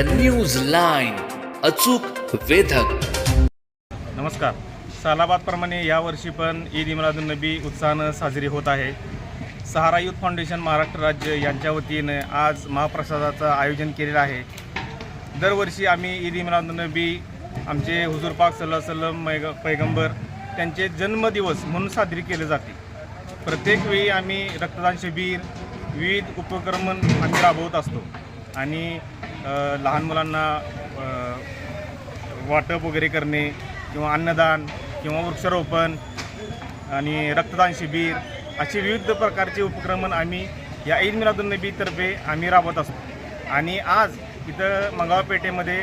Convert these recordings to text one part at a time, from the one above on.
The news line अचूक वेधक. नमस्कार. सालाबादप्रमाणे यावर्षी पण ईद इम्रादुल नबी उत्साहानं साजरी होत आहे. सहारा युथ फाउंडेशन महाराष्ट्र राज्य यांच्या वतीनं आज महाप्रसादाचं आयोजन केलेलं आहे. दरवर्षी आम्ही ईद इम्रादुल नबी आमचे हुजूर पाक सल्ला सल्लम मैग पैगंबर त्यांचे जन्मदिवस म्हणून साजरी केले जाते. प्रत्येक वेळी आम्ही रक्तदान शिबिर विविध उपक्रम आम्ही राबवत असतो. आणि लहान मुलांना वाटप वगैरे करणे किंवा अन्नदान किंवा वृक्षारोपण आणि रक्तदान शिबिर असे विविध प्रकारचे उपक्रम आम्ही या ईद मिलादुलनबीतर्फे आम्ही राबवत असतो. आणि आज इथं मंगळा पेठेमध्ये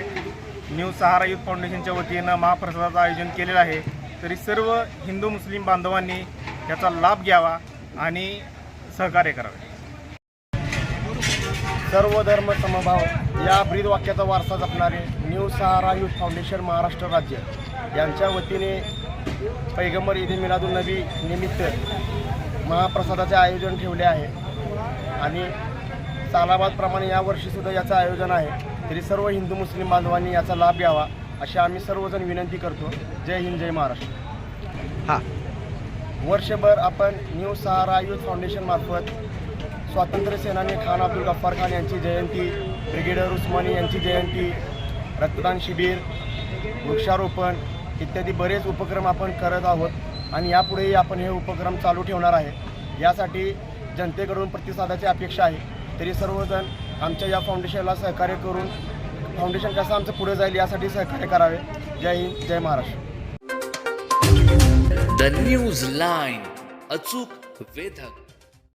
न्यू सहारा युथ फाउंडेशनच्या वतीनं महाप्रसादाचं आयोजन केलेलं आहे. तरी सर्व हिंदू मुस्लिम बांधवांनी याचा लाभ घ्यावा आणि सहकार्य करावे. सर्व धर्म समभाव या ब्रीद वाक्याचा वारसा जपणारे new Sahara youth foundation Maharashtra राज्य यांच्या वतीने पैगंबर ईद मिलादुल नबी निमित्त महाप्रसादाचे आयोजन ठेवले आहे. आणि सालाबादप्रमाणे यावर्षीसुद्धा याचं आयोजन आहे. तरी सर्व हिंदू मुस्लिम बांधवांनी याचा लाभ घ्यावा अशी आम्ही सर्वजण विनंती करतो. जय हिंद जय महाराष्ट्र. हां. वर्षभर आपण न्यू सहारा युथ फाउंडेशन मार्फत स्वातंत्र्य सेनानी खान अब्दुल गफ्फार खान यांची जयंती ब्रिगेडियर उस्मानी यांची जयंती रक्तदान शिबिर वृक्षारोपण इत्यादी बरेच उपक्रम आपण करत आहोत आणि यापुढेही आपण हे उपक्रम चालू ठेवणार आहे. यासाठी जनतेकडून प्रतिसादाची अपेक्षा आहे. तरी सर्वजण आमच्या या फाउंडेशनला सहकार्य करून फाउंडेशन कसं आमचं पुढे जाईल यासाठी सहकार्य करावे. जय हिंद जय महाराष्ट्र. द न्यूज लाईन अचूक वेधक.